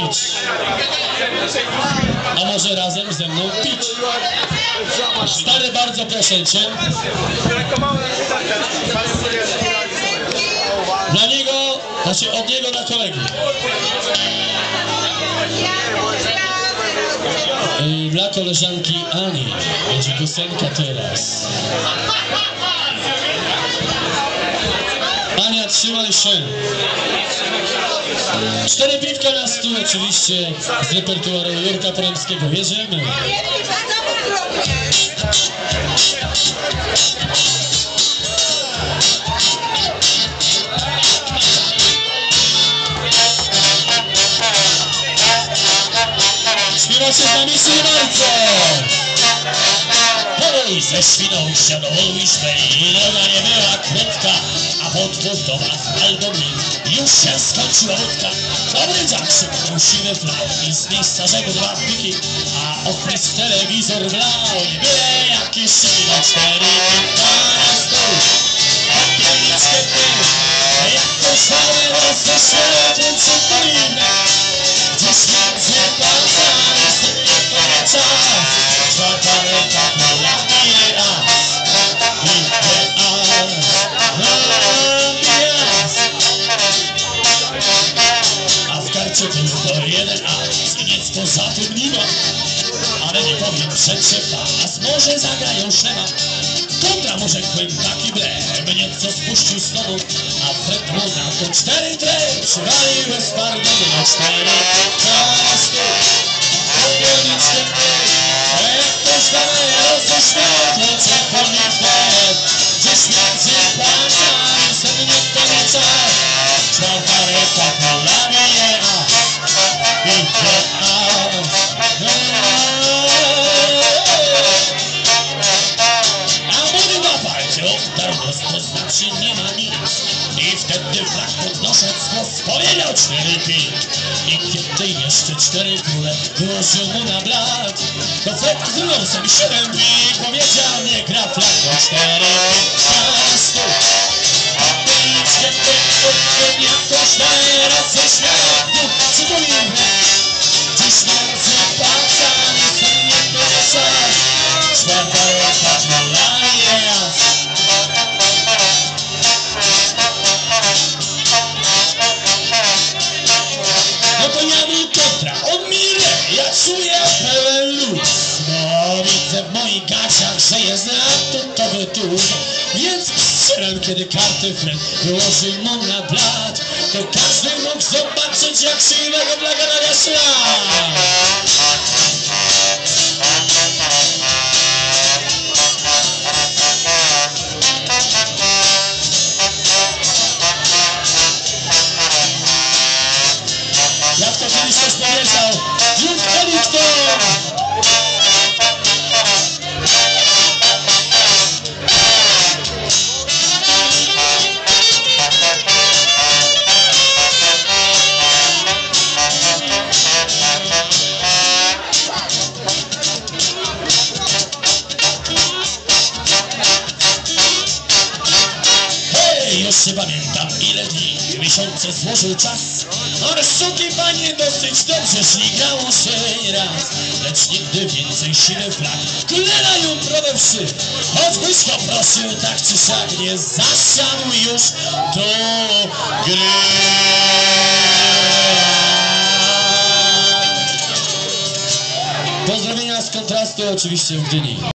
pić. A może razem ze mną pić. Stary, bardzo proszę cię. Dla niego, znaczy od niego na kolegi. I dla koleżanki Ani będzie piosenka teraz. Trzymaj się. Cztery piwka na stół oczywiście z repertuaru Jurka Poremskiego. Jedziemy. Śpiewacie z nami bardzo. Hej, ze Świnoujścia do Łyżwej droga nie była krótka, a podwód do was albo mi już się skończyła wódka. Dobry Jackson, siwy flał i z miejsca rzekł dwa piki, a oprysk telewizor wlał i byle szyki na cztery na stół. Opienickie ty, jak to szale gdzieś między palcami A w karcie tylko jeden as i nic poza tym nie ma. Ale nie powiem, przed pas, może zagrają szema. Kontra może taki ble, mnie co spuścił z nogu, a Fred mu na to cztery tre, przywaliły z pardonu na cztery kasty. Upiorniczny ty, jak ktoś daje roześmiech, lecę po wnet, gdzieś między palcami Frak podnosząc głos powiedział cztery. I kiedy jeszcze cztery króle wyłożył mu na blat, to z nosem siedem dni powiedział nie gra flag o cztery moich gaciach, że jest atutowy tuż. Więc strzelam, kiedy karty friend wyłożył mu na blat. To każdy mógł zobaczyć, jak siwego blaga na szlak. Hej, już się pamiętam ile dni, miesiące złożył czas. Ale suki panie dosyć dobrze śmigało się raz. Lecz nigdy więcej siły flag Kulera jutro we wszy. Choćbyś go prosił tak czy siak Nie zasiadł już do gry. Pozdrowienia z kontrastu oczywiście w Gdyni